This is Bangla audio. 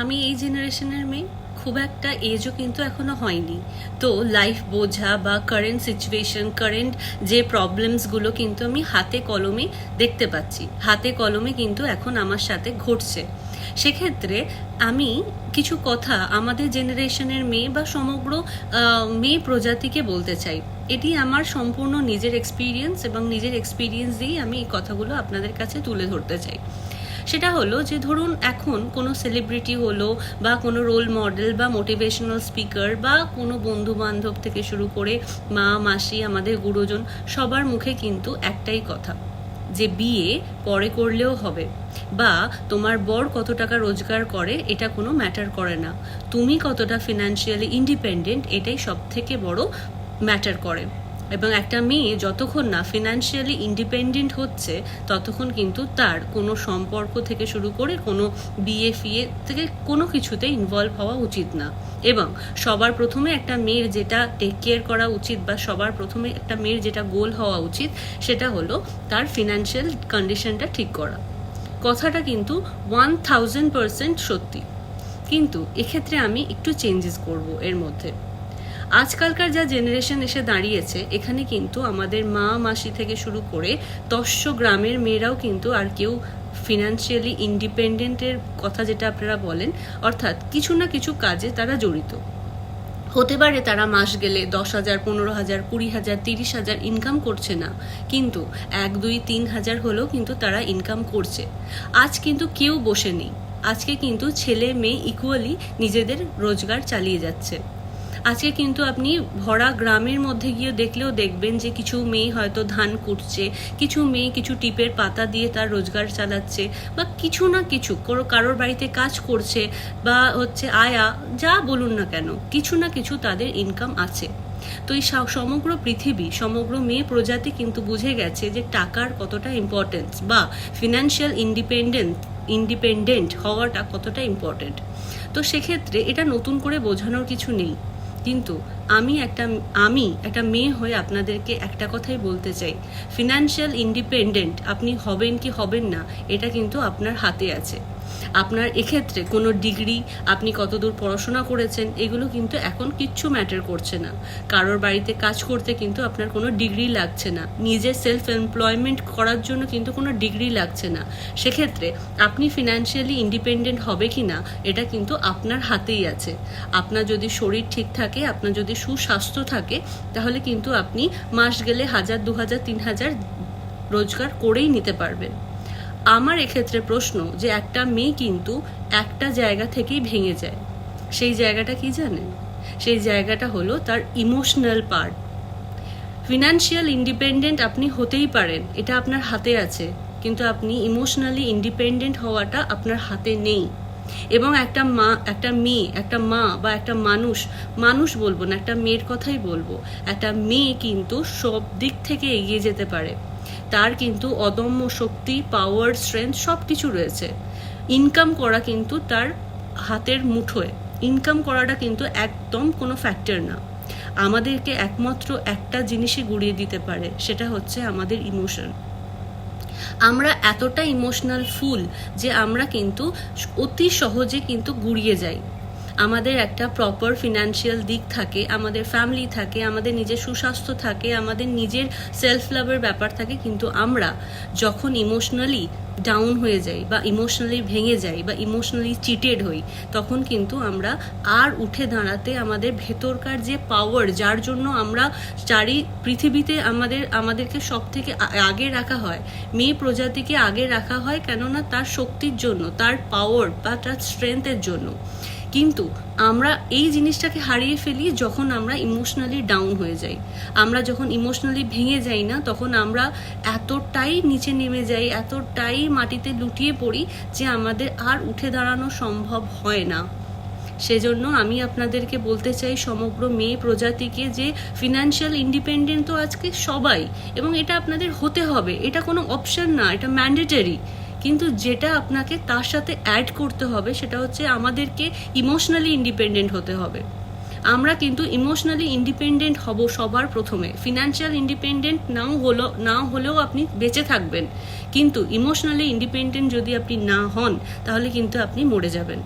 আমি এই জেনারেশনের মেয়ে, খুব একটা এজও কিন্তু এখনও হয়নি। তো লাইফ বোঝা বা কারেন্ট সিচুয়েশন কারেন্ট যে প্রবলেমসগুলো কিন্তু আমি হাতে কলমে দেখতে পাচ্ছি। হাতে কলমে কিন্তু এখন আমার সাথে ঘটছে। সেক্ষেত্রে আমি কিছু কথা আমাদের জেনারেশনের মেয়ে বা সমগ্র মেয়ে প্রজাতিকে বলতে চাই। এটি আমার সম্পূর্ণ নিজের এক্সপিরিয়েন্স এবং নিজের এক্সপিরিয়েন্স দিয়েই আমি এই কথাগুলো আপনাদের কাছে তুলে ধরতে চাই। সেটা হলো যে ধরুন এখন কোনো সেলিব্রিটি হলো বা কোনো রোল মডেল বা মোটিভেশনাল স্পিকার বা কোনো বন্ধু বান্ধব থেকে শুরু করে মা, মাসি, আমাদের গুরুজন সবার মুখে কিন্তু একটাই কথা, যে বিয়ে পরে করলেও হবে বা তোমার বর কত টাকা রোজগার করে এটা কোনো ম্যাটার করে না। তুমি কতটা ফিনান্সিয়ালি ইন্ডিপেন্ডেন্ট এটাই সব থেকে বড় ম্যাটার করে। এবং একটা মেয়ে যতক্ষণ না ফিনান্সিয়ালি ইন্ডিপেন্ডেন্ট হচ্ছে, ততক্ষণ কিন্তু তার কোনো সম্পর্ক থেকে শুরু করে কোনো বিয়ে ফিয়ে থেকে কোনো কিছুতে ইনভলভ হওয়া উচিত না। এবং সবার প্রথমে একটা মেয়ের যেটা টেক কেয়ার করা উচিত বা সবার প্রথমে একটা মেয়ের যেটা গোল হওয়া উচিত, সেটা হলো তার ফিনান্সিয়াল কন্ডিশনটা ঠিক করা। কথাটা কিন্তু ওয়ান থাউজেন্ড পার্সেন্ট সত্যি। কিন্তু এক্ষেত্রে আমি একটু চেঞ্জেস করব এর মধ্যে। আজকালকার যা জেনারেশন এসে দাঁড়িয়েছে, এখানে কিন্তু আমাদের মা, মাসি থেকে শুরু করে তস্য গ্রামের মেয়েরাও কিন্তু আর কেউ ফিনান্সিয়ালি ইন্ডিপেন্ডেন্টের কথা যেটা আপনারা বলেন, অর্থাৎ কিছু না কিছু কাজে তারা জড়িত। হতে পারে তারা মাস গেলে দশ হাজার, পনেরো হাজার, কুড়ি হাজার, তিরিশ হাজার ইনকাম করছে না, কিন্তু এক, দুই, তিন হাজার হলেও কিন্তু তারা ইনকাম করছে। আজ কিন্তু কেউ বসে নেই, আজকে কিন্তু ছেলে মেয়ে ইকুয়ালি নিজেদের রোজগার চালিয়ে যাচ্ছে। আজকে কিন্তু আপনি ভরা গ্রামের মধ্যে গিয়ে দেখলেও দেখবেন যে কিছু মেয়ে হয়তো ধান কুটছে, কিছু মেয়ে কিছু টিপের পাতা দিয়ে তার রোজগার চালাচ্ছে বা কিছু না কিছু কারোর বাড়িতে কাজ করছে বা হচ্ছে আয়া, যা বলুন না কেন, কিছু না কিছু তাদের ইনকাম আছে। তো এই সমগ্র পৃথিবী, সমগ্র মেয়ে প্রজাতি কিন্তু বুঝে গেছে যে টাকার কতটা ইম্পর্টেন্স বা ফিনান্সিয়াল ইন্ডিপেন্ডেন্ট ইন্ডিপেন্ডেন্ট হওয়াটা কতটা ইম্পর্টেন্ট তো সেক্ষেত্রে এটা নতুন করে বোঝানোর কিছু নেই। কিন্তু আমি একটা আমি একটা মেয়ে হয়ে আপনাদেরকে একটা কথাই বলতে চাই। ফিনান্সিয়াল ইন্ডিপেন্ডেন্ট আপনি হবেন কি হবেন না, এটা কিন্তু আপনার হাতে আছে। আপনার এক্ষেত্রে কোনো ডিগ্রি, আপনি কতদূর পড়াশোনা করেছেন, এগুলো কিন্তু এখন কিচ্ছু ম্যাটার করছে না। কারোর বাড়িতে কাজ করতে কিন্তু আপনার কোনো ডিগ্রি লাগছে না। নিজের সেলফ এমপ্লয়মেন্ট করার জন্য কিন্তু কোনো ডিগ্রি লাগছে না। সেক্ষেত্রে আপনি ফিনান্সিয়ালি ইন্ডিপেন্ডেন্ট হবে কি না এটা কিন্তু আপনার হাতেই আছে। আপনার যদি শরীর ঠিক থাকে, আপনার যদি সুস্বাস্থ্য থাকে, তাহলে কিন্তু আপনি মাস গেলে হাজার দু হাজার তিন হাজার রোজগার করেই নিতে পারবেন। আমার এক্ষেত্রে প্রশ্ন যে একটা মেয়ে কিন্তু একটা জায়গা থেকেই ভেঙে যায়। সেই জায়গাটা কি জানেন সেই জায়গাটা হলো তার ইমোশনাল পার্ট ফিনান্সিয়াল ইন্ডিপেন্ডেন্ট আপনি হতেই পারেন, এটা আপনার হাতে আছে, কিন্তু আপনি ইমোশনালি ইন্ডিপেন্ডেন্ট হওয়াটা আপনার হাতে নেই। এবং একটা মা, একটা মেয়ে, একটা মা বা একটা মানুষ মানুষ বলব না, একটা মেয়ের কথাই বলব, একটা মেয়ে কিন্তু সব দিক থেকে এগিয়ে যেতে পারে। তার কিন্তু অদম্য শক্তি পাওয়ার স্ট্রেংথ সব কিছু রয়েছে। ইনকাম করা কিন্তু তার হাতের মুঠোয়। ইনকাম করাটা কিন্তু একদম কোনো ফ্যাক্টর না। আমাদেরকে একমাত্র একটা জিনিসই গুড়িয়ে দিতে পারে, সেটা হচ্ছে আমাদের ইমোশন আমরা এতটা ইমোশনাল ফুল যে আমরা কিন্তু অতি সহজে কিন্তু গুড়িয়ে যাই। আমাদের একটা প্রপার ফিনান্সিয়াল দিক থাকে, আমাদের ফ্যামিলি থাকে, আমাদের নিজের সুস্বাস্থ্য থাকে, আমাদের নিজের সেলফ লাভের ব্যাপার থাকে, কিন্তু আমরা যখন ইমোশনালি ডাউন হয়ে যাই বা ইমোশনালি ভেঙে যাই বা ইমোশনালি চিটেড হই, তখন কিন্তু আমরা আর উঠে দাঁড়াতে আমাদের ভেতরকার যে পাওয়ার যার জন্য আমরা চারি পৃথিবীতে আমাদের, আমাদেরকে সব থেকে আগে রাখা হয়, মেয়ে প্রজাতিকে আগে রাখা হয় কেননা তার শক্তির জন্য, তার পাওয়ার বা তার স্ট্রেংথের জন্য। কিন্তু আমরা এই জিনিসটাকে হারিয়ে ফেলি যখন আমরা ইমোশনালি ডাউন হয়ে যাই। আমরা যখন ইমোশনালি ভেঙে যাই না, তখন আমরা এতটাই নিচে নেমে যাই, এতটাই মাটিতে লুটিয়ে পড়ি যে আমাদের আর উঠে দাঁড়ানো সম্ভব হয় না। সেজন্য আমি আপনাদেরকে বলতে চাই সমগ্র মেয়ে প্রজাতিকে যে ফিনান্সিয়াল ইন্ডিপেন্ডেন্ট তো আজকে সবাই, এবং এটা আপনাদের হতে হবে। এটা কোনো অপশন না, এটা ম্যান্ডেটারি কিন্তু যেটা আপনাকে তার সাথে অ্যাড করতে হবে সেটা হচ্ছে আমাদেরকে ইমোশনালি ইন্ডিপেন্ডেন্ট হতে হবে। আমরা কিন্তু ইমোশনালি ইন্ডিপেন্ডেন্ট হব সবার প্রথমে। ফিনান্সিয়াল ইন্ডিপেন্ডেন্ট নাও হলো, না হলেও আপনি বেঁচে থাকবেন। কিন্তু ইমোশনালি ইন্ডিপেন্ডেন্ট যদি আপনি না হন, তাহলে কিন্তু আপনি মরে যাবেন।